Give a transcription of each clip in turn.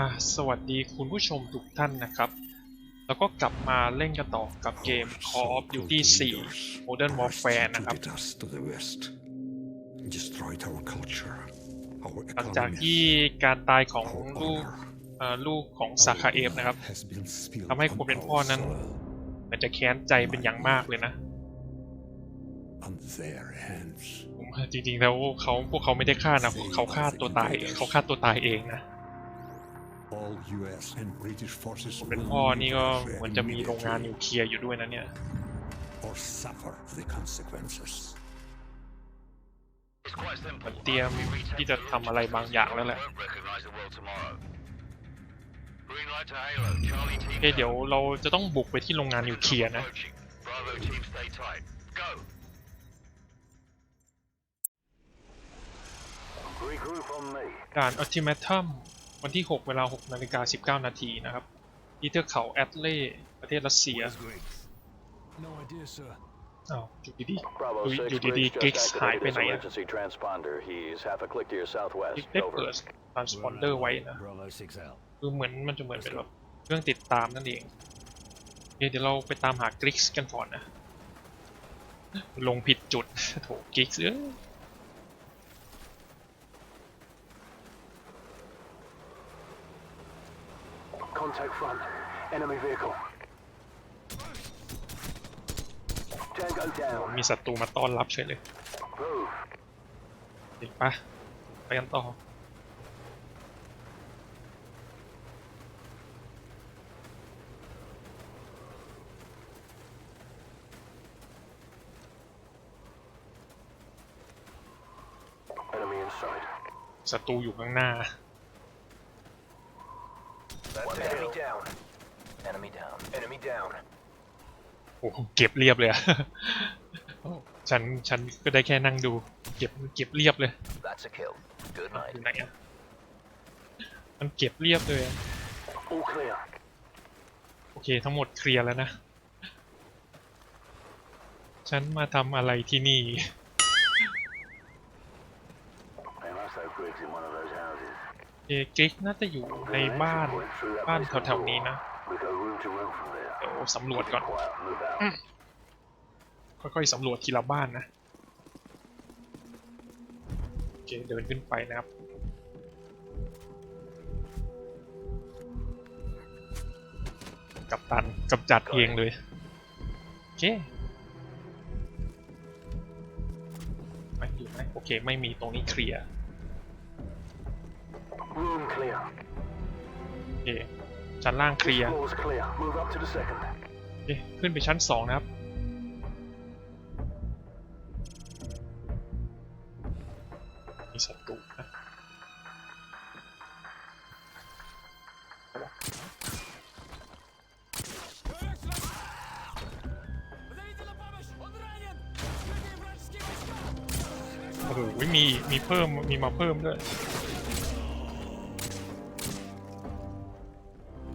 อะสวัสดีคุณผู้ชมทุกท่านนะครับ แล้วก็กลับมาเล่นกันต่อกับเกม Call of Duty 4 Modern Warfare นะครับ Took us to the west, destroyed our culture, our หลังจาก economy, ที่การตายของ our ลูก honor. เอ่อลูกของซา Our คาเอฟ blood นะครับ has been spilled ทำให้ on คนเป็น our พ่อนั้น soil, มันจะแค้นใจเป็นอย่างมากเลยนะ on their hands. ผมจริงๆแล้วเขาพวกเขาไม่ได้ฆ่านะเขาฆ่าตัวตายเขาฆ่าตัวตายเองนะ All U.S. and British forces คนเป็น will พ่อ leave นี่ก็ Russia เหมือนจะมีโรงงานนิว immediately เคลียร์อยู่ด้วยนะเนี่ย or suffer the consequences. It's quite simple. มันเตรียมที่จะทำอะไรบางอย่างแล้วแหละ Won't recognize the world tomorrow. Green light to Halo. Charlie team. โอเคเดี๋ยวเราจะต้องบุกไปที่โรงงานนิวเคลียร์นะ Approaching. Bravo team stay tight. Go. Regroup on me. ด่านอัลติเมทัม วันที่ 6 เวลา6นาฬิกา19 นาทีนะครับที่เทือกเขาแอตเล่ประเทศรัสเซีย No idea, sir. อ้าวอยู่ดี Bravo อยู่6อยู่ Briggs ดี just ๆกิกส์หาย activated ไป his ไหนอะ emergency transponder. He's half a click to your ๆ southwest. กิกได้ Over. เปิดทรานสปอนเดอร์ไว้นะ Bravo 6 out. คือเหมือนมันจะเหมือนเป็นแบบเครื่องติดตามนั่นเองโอเคเดี๋ยวเราไปตามหากริกส์กันก่อนนะ ลงผิดจุดโถกิกส์เอ้ย Contact front. Enemy vehicle. Tango down. มีศัตรูมาต้อนรับเฉยเลย Move. เห็นปะไปกันต่อ Enemy in sight. ศัตรูอยู่ข้างหน้า One enemy down. Enemy down. Enemy down. โอ้โหเก็บเรียบเลยอะโอ้ฉันฉันก็ได้แค่นั่งดู เก็บเก็บเรียบเลย That's a kill. Good อยู่ไหนอะมันเก็บเรียบเลยอะ All clear. โอเคทั้งหมดเคลียร์แล้วนะ ฉันมาทำอะไรที่นี่ Hey, that's that Briggs in one of those houses. เอกริกน่าจะอยู่ในบ้านบ้านแถวๆนี้นะ We go room to room from there. เดี๋ยวสำรวจ Keep ก่อน it quiet. Move out. ค่อยๆสำรวจทีละบ้านนะโอเคเดินขึ้นไปนะครับกับตันกำจัดเองเลยโอเคไม่อยู่ไหมโอเคไม่มีตรงนี้เคลียร์ Room clear. โอเค ชั้นล่างเคลียร์ Floor's clear. Move up to the second. โอเคขึ้นไปชั้นสองนะครับ มีศัตรูนะโอ้โหมีมีเพิ่มมีมาเพิ่มด้วย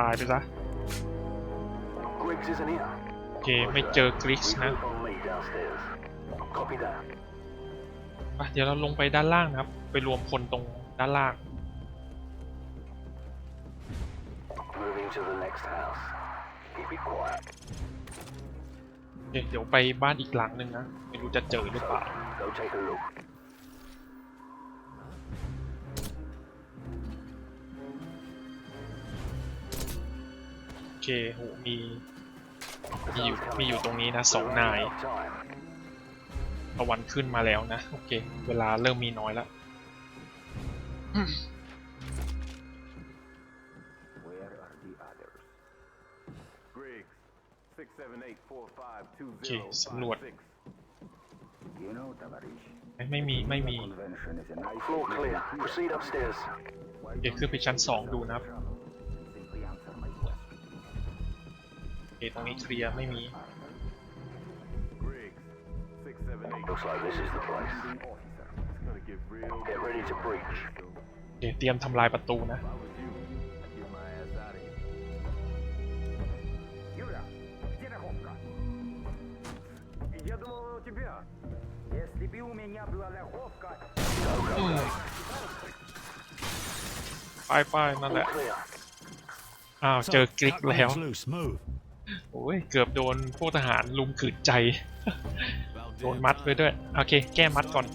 ตายไปซะ Griggs isn't here. โอเค ไม่เจอกริกส์นะ Regroup on me downstairs. Copy that. ไปเดี๋ยวเราลงไปด้านล่างนะครับ ไปรวมพลตรงด้านล่าง Moving to the next house. Keep it quiet. โอเคเดี๋ยวไปบ้านอีกหลังหนึ่งนะ ไม่รู้จะเจอหรือเปล่า เคโหมีมีอยู่มีอยู่ตรงนี้นะสองนายตะวันขึ้นมาแล้วนะ โอเค เวลาเริ่มมีน้อยแล้วโอเคสำรวจไม่มีไม่มีเดี๋ยขึ้นไปชั้นสองดูนะครับ เค ตรงนี้เคลียร์ไม่มี Griggs, six seven eight. Looks like this is the place. Officer, it's gonna get real. Get ready to breach. โอเค เตรียมทำลายประตูนะ If I was you, I'd get my ass out of here. Юра, где Раховка? Я думал, у тебя. Если бы у меня была Раховка, อืม ไปไปนั่นแห All ละ clear. อ้าว So, เจอกริก cut แล้ว things loose. Move. โอ้ยเกือบโดนพวกทหารลุมขืนใจ โดนมัดไปด้วย โอเค แก้มัดก่อน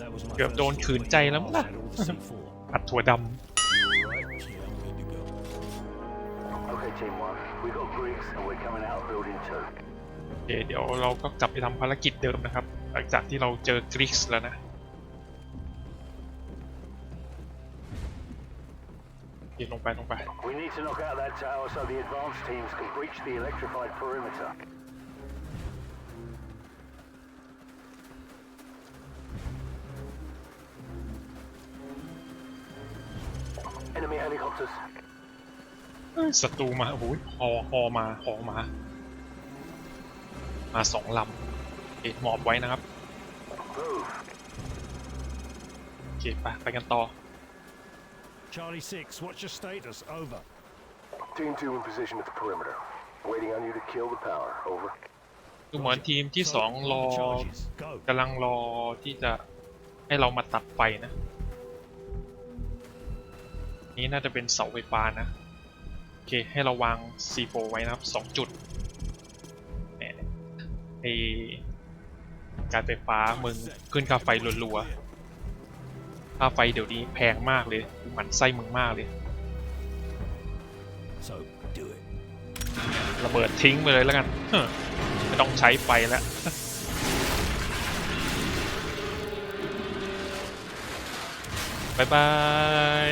That was my เกือบ first โดนขืนใจแล้วมั้ง I ล่ะ had all the C4. อัดถั่วด Okay, Team 1. We got Griggs and we're coming out of Building 2. ำโอเคเดี๋ยวเราก็กลับไปทำภารกิจเดิมนะครับ หลังจากที่เราเจอกริกส์แล้วนะ โอเคลงไปลงไป We need to knock out that tower so the advanced teams can breach the electrified perimeter. Enemy helicopters. เอ้ยศัตรูมาโอ้โหฮอฮอมาฮอมา มาสองลำเอ๊ะหมอบไว้นะครับ Move. โอเคไปไปกันต่อ Charlie 6, what's your status? Over. Team 2 in position at the perimeter. Waiting on you to kill the power. Over. ดูเหมือนทีมที่สองรอ Charges. Go. กำลังรอที่จะให้เรามาตัดไฟนะ นี่น่าจะเป็นเสาไฟฟ้านะ โอเค ให้เราวาง C4 ไว้นะครับสองจุดแหมไอการไฟฟ้ามึงขึ้นค่าไฟรัวๆ ค่าไฟเดี๋ยวนี้แพงมากเลยหมันไส้มึงมากเลย So, do it. ระเบิดทิ้งไปเลยแล้วกันเฮ้อไม่ต้องใช้ไฟแล้วบายบาย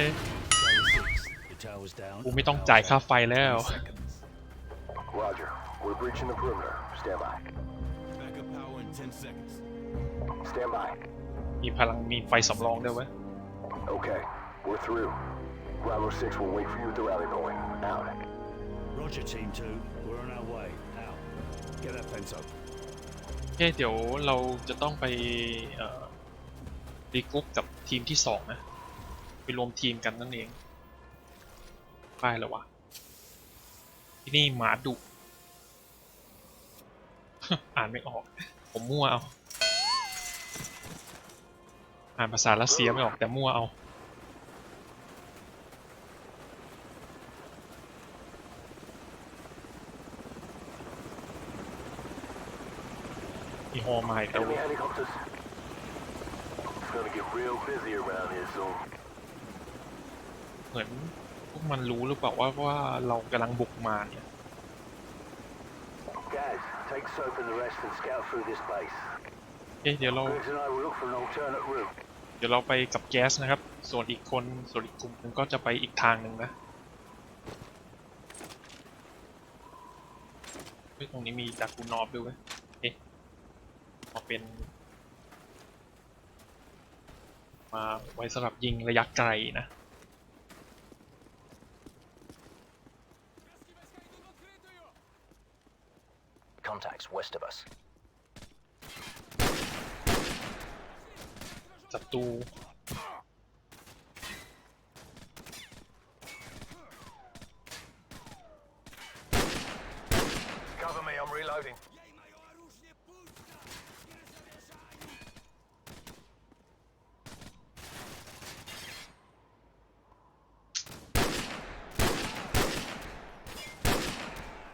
Charlie 6, the tower's down. กูไม่ต้องจ่ายค่าไฟแล้ว Seconds. Roger. We're breaching the perimeter. Stand by. Backup power in 10 seconds. Stand by. มีพลังมีไฟสำรองด้วยเว้ย Okay. We're through. Bravo 6 will wait for you at the rally point. Out. Roger, Team 2. We're on our way. Out. Get that fence open. โอเคเดี๋ยวเราจะต้องไปเอ่อรีกรุ๊ปกับทีมที่สองนะ ไปรวมทีมกันนั่นเองไปแล้ววะ ที่นี่หมาดุ อ่านไม่ออก ผมมั่วเอา อ่านภาษารัสเซียไม่ออกแต่มั่วเอา มีฮอมาอีกแล้ว Enemy helicopters. It's gonna get real busy around here soon. เหมือนพวกมันรู้หรือเปล่าว่าว่าเรากำลังบุกมาเนี่ย Guys, take Soap and the rest and scout through this base. เอ๊ะเดี๋ยวเรา Griggs and I will look for an alternate route. เดี๋ยวเราไปกับแก๊สนะครับ ส่วนอีกคนส่วนอีกกลุ่มหนึงก็จะไปอีกทางหนึ่งนะเฮ้ยตรงนี้มีดักกูนอบด้วยเว้ยเอ๊ะ มาเป็น มาไว้สำหรับยิงระยะไกลนะ Contacts west of us. ศัตรู Cover me, I'm reloading.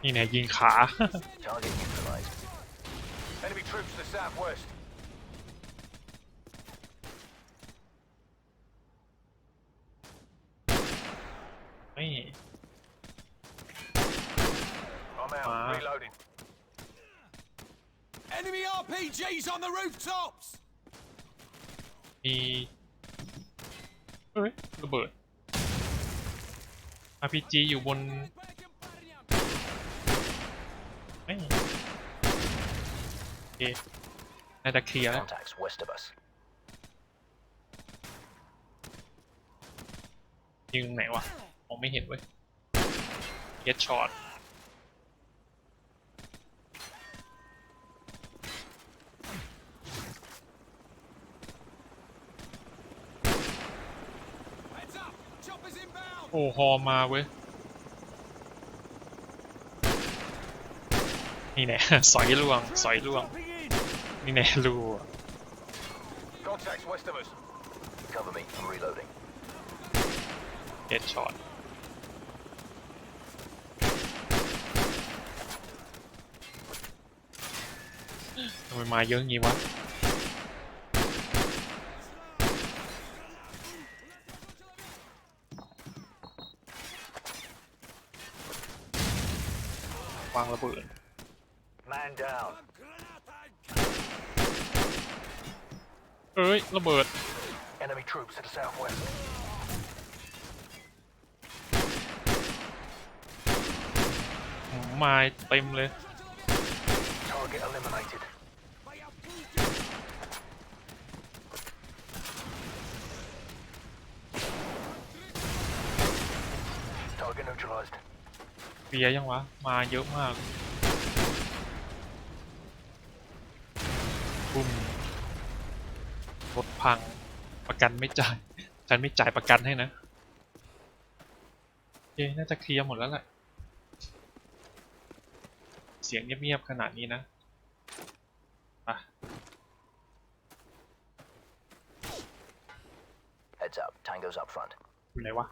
นี่แน่ยิงขา Target neutralized. Enemy troops to the southwest. ไม่ I'm out. Wow. Reloading. Enemy RPGs on the rooftops! มีเฮ้ยระเบิด RPG อยู่บนไม่โอ เคน่าจะเคลียร์แล้ว Contacts west of us. ยิงตรงไหนวะมองไม่เห็นเว้ยเฮดช็อต Heads up! Choppers inbound! โอ้ฮอมาเว้ย นี่แน่สอยล่วง สอยล่วง Dropping in. นี่แน่ล่วง Contacts west of us. Cover me. I'm reloading. เอ็ดช็อต ทำไมมาเยอะงี้วะ วางระเบิด Man down. เอ้ยระเบิด Enemy troops to the southwest. มาเต็มเลย Target eliminated. Target neutralized. เบียร์ยังวะ มาเยอะมากปุ้ม รถพังประกันไม่จ่ายฉันไม่จ่ายประกันให้นะโอเคน่าจะเคลียร์หมดแล้วแหละเสียงเงียบๆขนาดนี้นะอะ Heads up. Tango's up front. อยู่ไหนวะ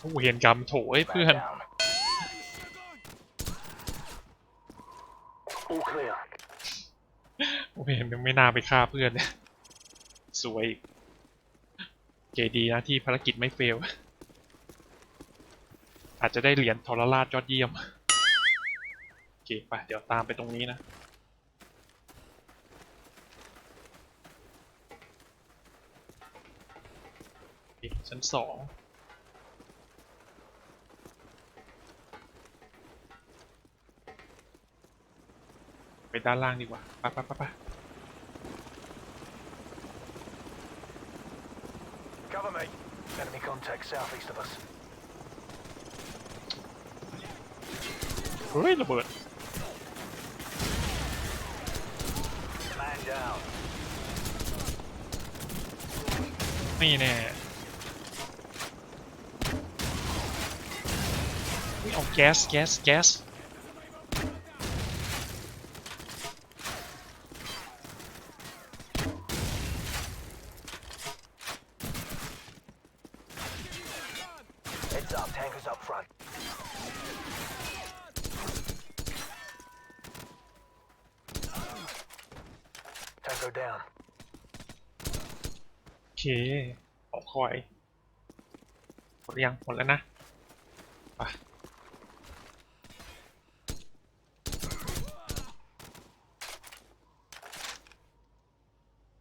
โอ้เห็นกรรมโถเอ้ย Man เพื่อน down. All clear. โอ้เห็นยังไม่น่าไปฆ่าเพื่อนเลยสวยอีกเกดีนะที่ภารกิจไม่เฟล อาจจะได้เหรียญทรราชยอดเยี่ยมโอเคไปเดี๋ยวตามไปตรงนี้นะโอเคชั้นสอง ด้านล่างดีกว่าไปไปไปไป Cover me. Enemy contact southeast of us. เฮ้ยระเบิด Man down. นี่แน่อุ๊ยเอาแก๊สแก๊สแก๊ส Heads up. Tango's up front. Tango down. โอเคขอคอยหมดห รือยังหมดแล้วนะไป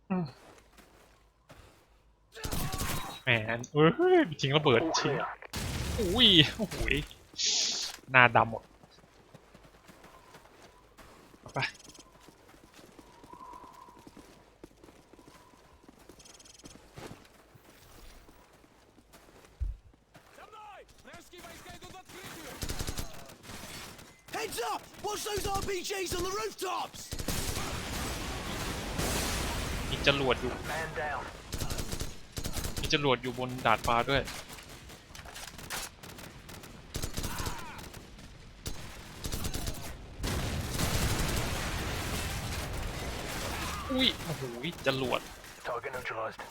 อืมแหมเอ้ยทิ้งระเบิด All ทิ้ง clear. อุ้ยโอ้โหยหน้าดำหมดเอาไป Heads up! Watch those RPGs on the rooftops! มีจรวดอยู่ Man down. มีจรวดอยู่บนดาดฟ้าด้วย อุ้ย โอ้โหยจรวด Target neutralized.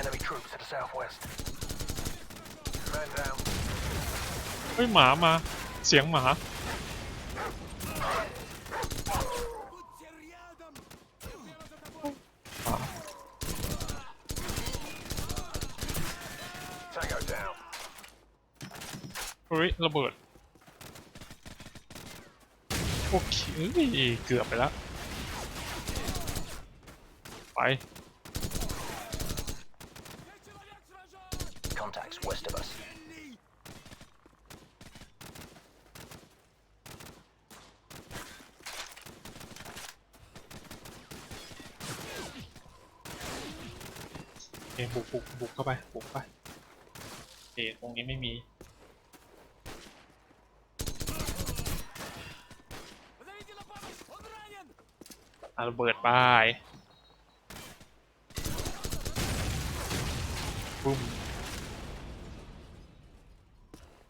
Enemy troops to the southwest. Man down. เฮ้ยหมามา เสียงหมาเฮ้ยระเบิดโอเคเกือบไปแล้วไป บุกบุกบุกเข้าไปบุกไปเอตรงนี้ไม่มีอาระเบิดไปบุ้ม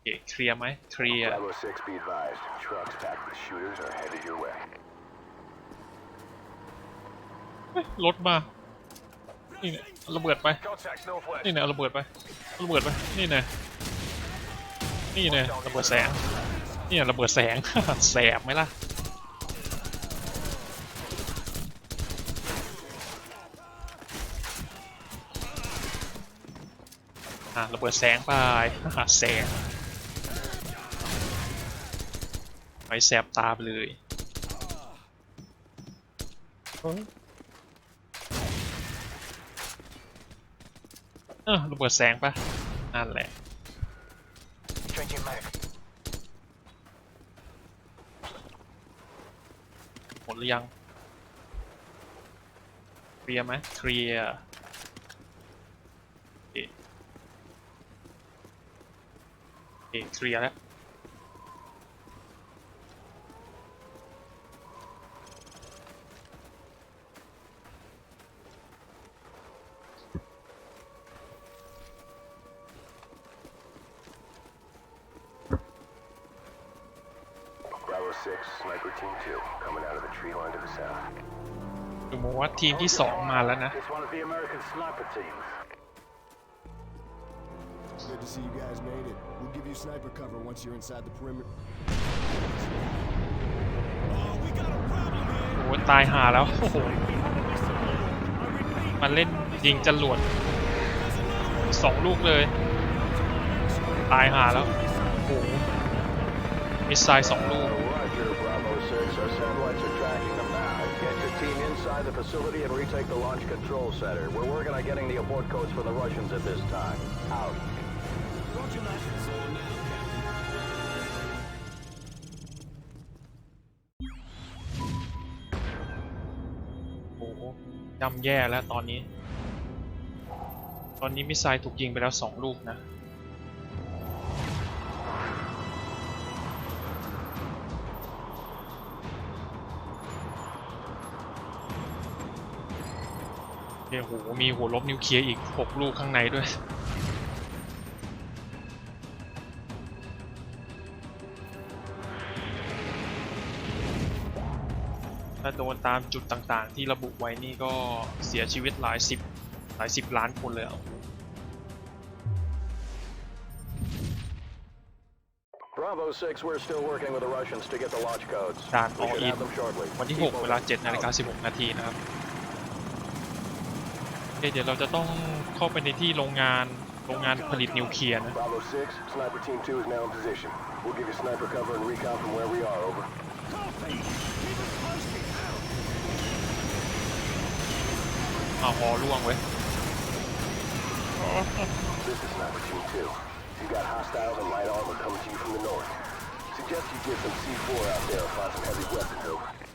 เอเคลียร์ไหมเคลียร์ Bravo รถมา นี่เนี่ย ระเบิดไป Contacts northwest. นี่เนี่ยเอาระเบิดไปเอาระเบิดไปนี่เนี่ยนี่เนี่ยระเบิดแสงนี่เนี่ยระเบิดแสงแสบไหมล่ะอะระเบิดแสงไปแสงไปแสบตาไปเลยเฮ้ยเออระเบิดแสงปะนั่นแหละ Changing mag. หมดหรือยัง เคลียร์ไหมเคลียร์ โอเคโอเคเคลียร์แล้ว 6, Sniper Team 2, coming out of the tree line to the south. ดูเหมองว่าทีมที่สองมาแล้วนะ It's one of the American sniper teams. Good to see you guys made it. We'll give you sniper cover once you're inside the perimeter. Oh, we got a problem here. โอ้โหตายหาแล้วโอ้โหมันเล่นยิงจรวดสองลูกเลย ตายหาแล้ว โอ้โหมิสไซล์สองลูก inside the facility and retake the launch control center. We're working on getting the abort codes for the Russians at this time. Out. Roger that. So now, Captain. โอ้โหย่ำแย่แล้วตอนนี้ ตอนนี้มิสไซล์ถูกยิงไปแล้วสองลูกนะ เดี๋ยวโหมีหัวลบนิวเคลียร์อีก 6 ลูกข้างในด้วย ถ้าโดนตามจุดต่างๆ ที่ระบุไว้นี่ก็เสียชีวิตหลายสิบหลายสิบล้านคนเลยอะ Bravo 6, we're still working with the Russians to get the launch codes. ด่าน We อ should อิน have them shortly. วันที่ Keep 6 เว moving. ลา7นาฬิกา16 นาทีนะครับโอ เคเดี๋ยวเราจะต้องเข้าไปในที่โรงงานโรงงานผลิตนิวเคลียร์นะ Bravo 6, Sniper Team 2 is now in position. We'll give you sniper cover and recon from where we are, over. Copy. Keep us posted. Out. อ้าวหอล่วงเว้ย This is Sniper Team 2. You got hostiles and light armor coming to you from the north. Suggest you get some C4 out there and find some heavy weapons, over.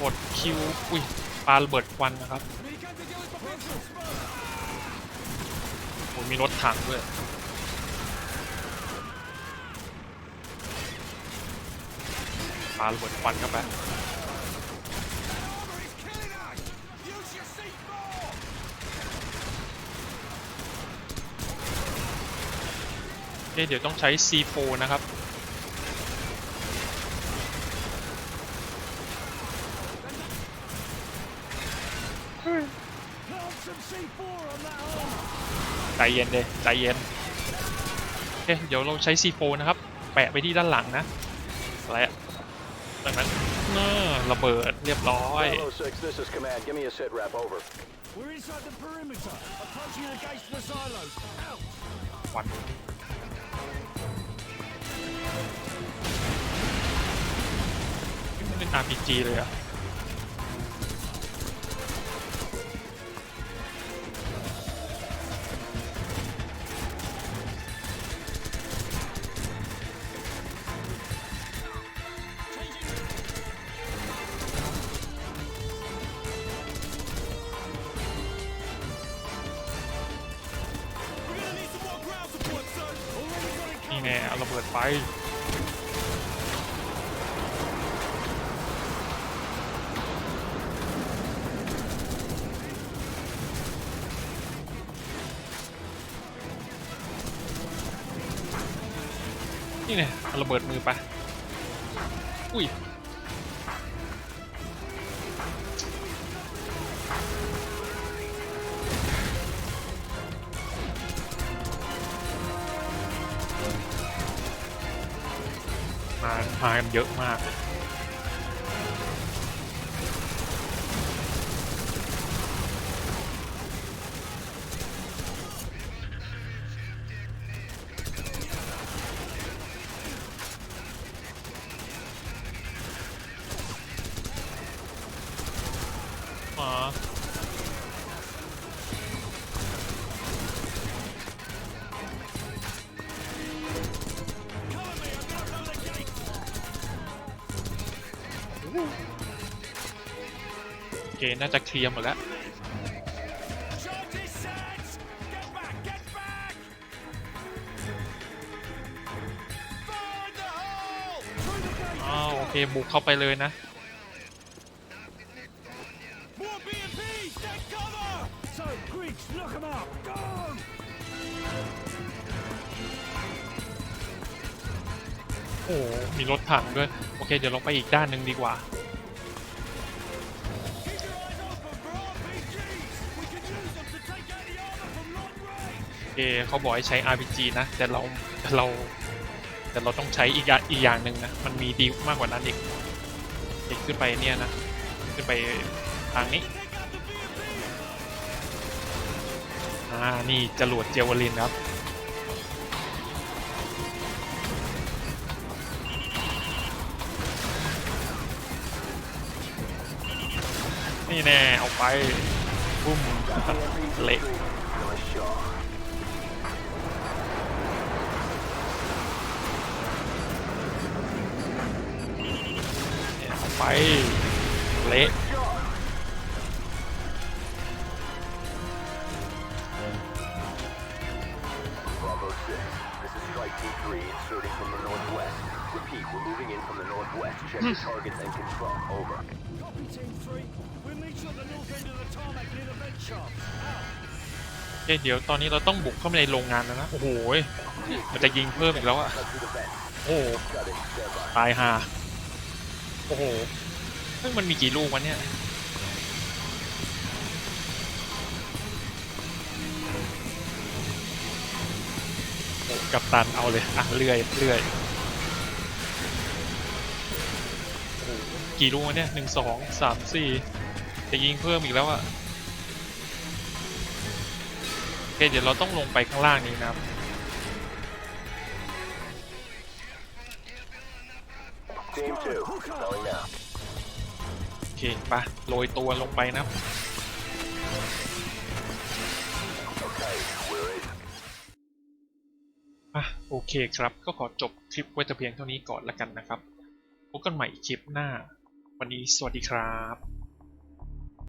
กดคิวอุ้ยปาระเบิดควันนะครับโอ้มีรถถังด้วยปาระเบิดควันเข้าไป Armor is killing us. Use your C4. เอ๊ะเดี๋ยวต้องใช้ C4 นะครับ Plant some C4 on that armor. ใจ เย็นเลยใจเย็นโอเคเดี๋ยวเราใช้ C4 นะครับ แปะไปที่ด้านหลังนะอะไรอะดังนั้นเออระเบิดเรียบร้อย Bravo 6, this is command. Give me a sit rep, over. We're inside the perimeter. Approaching the gates to the silos. Out. ควันไม่เล่น RPG เลยอะ แน่เอาระเบิดไปนี่เนี่ยเอาระเบิดมือไป อุ้ย มามากันเยอะมาก น่าจะเคลียร์หมดแล้วอ้าวโอเคบุกเข้าไปเลยนะโอ้มีรถถังด้วย โอเค เดี๋ยวลงไปอีกด้านหนึ่งดีกว่า range! โอเขาบอกให้ใช้ RPG นะ แต่เราแต่เรา แต่เราต้องใช้อีกอย่างอีกอย่างหนึ่งนะ มันมีดีมากกว่านั้นอีกอีกขึ้นไปเนี่ยนะ ขึ้นไปทางนี้ อ่า นี่จรวดเจวลินครับนี่แน่เอาไปปุ้มเละ Out! โอเคเดี๋ยวตอนนี้เราต้องบุกเข้าไปในโรงงานแล้วนะ โอ้โห มันจะยิงเพิ่มอีกแล้วอะโอ้ตายห่า โอ้โหเฮ้ยมันมีกี่ลูกวะเนี่ยกับตันเอาเลยอะเรื่อยเรื่อยกี่ลูกวะเนี่ยหนึ่งสองสามสี่จะยิงเพิ่มอีกแล้วอะโอเคเดี๋ยวเราต้องลงไปข้างล่างนี้นะครับ Team 2. Going now. โอเคไปะโรยตัวลงไปนะ Okay, we're in. อะโอเคครับ ก็ขอจบคลิปไว้แต่เพียงเท่านี้ก่อนละกันนะครับ พบกันใหม่คลิปหน้า วันนี้สวัสดีครับ